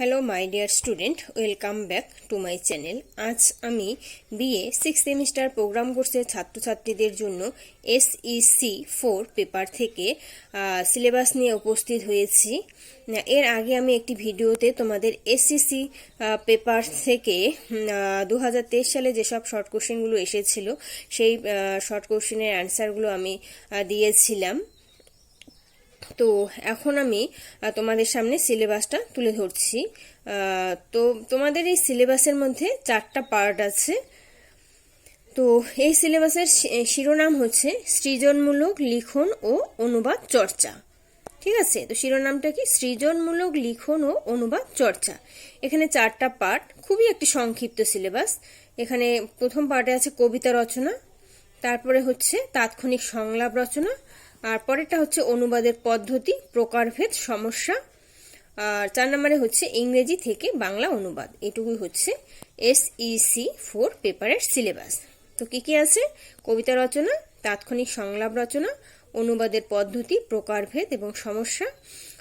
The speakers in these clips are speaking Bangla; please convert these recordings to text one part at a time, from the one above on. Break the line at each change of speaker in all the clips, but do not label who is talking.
Hello my dear student welcome back to my channel আজ আমি বিএ সিক্স সেমিস্টার প্রোগ্রাম কোর্সের ছাত্রছাত্রীদের জন্য এসইসি ফোর পেপার থেকে সিলেবাস নিয়ে উপস্থিত হয়েছি। এর আগে আমি একটি ভিডিওতে তোমাদের এসসিসি পেপার থেকে দু হাজার তেইশ সালে যেসব শর্ট কোশ্চেনগুলো এসেছিল, সেই শর্ট কোশ্চেনের অ্যান্সারগুলো আমি দিয়েছিলাম। তো এখন আমি তোমাদের সামনে সিলেবাসটা তুলে ধরছি। তো তোমাদের এই সিলেবাসের মধ্যে চারটা পার্ট আছে। তো এই সিলেবাসের শিরোনাম হচ্ছে সৃজনমূলক, লিখন ও অনুবাদ চর্চা। ঠিক আছে? তো শিরোনামটা কি? সৃজনমূলক, লিখন ও অনুবাদ চর্চা। এখানে চারটা পার্ট, খুবই একটি সংক্ষিপ্ত সিলেবাস। এখানে প্রথম পার্টে আছে কবিতা রচনা, তারপরে হচ্ছে তাৎক্ষণিক সংলাপ রচনা আর পরেরটা হচ্ছে অনুবাদের পদ্ধতি, প্রকারভেদ, সমস্যা। আর চার নম্বরে হচ্ছে ইংরেজি থেকে বাংলা অনুবাদ। এটুকুই হচ্ছে এসইসি ফোর পেপারের সিলেবাস তো কি কি আছে? কবিতা রচনা, তাৎক্ষণিক সংলাপ রচনা, অনুবাদের পদ্ধতি, প্রকারভেদ এবং সমস্যা,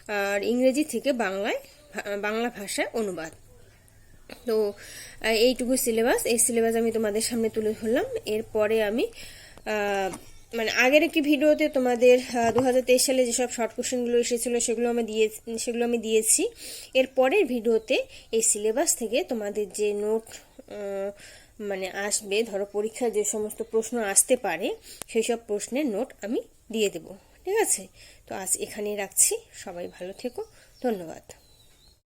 আর ইংরেজি থেকে বাংলায় বাংলা ভাষায় অনুবাদ। তো, এইটুকু সিলেবাস এই সিলেবাস আমি তোমাদের সামনে তুলে ধরলাম। এরপরে আমি মানে আগের একটি ভিডিওতে তোমাদের দু হাজার তেইশ সালে যেসব শর্ট কোশ্চেনগুলো এসেছিল সেগুলো আমি দিয়ে, সেগুলো আমি দিয়েছি। এর পরের ভিডিওতে এই সিলেবাস থেকে তোমাদের যে নোট মানে আসবে, ধরো পরীক্ষায় যে সমস্ত প্রশ্ন আসতে পারে, সেই সব প্রশ্নের নোট আমি দিয়ে দেব। ঠিক আছে? তো আজ এখানেই রাখছি। সবাই ভালো থেকো। ধন্যবাদ।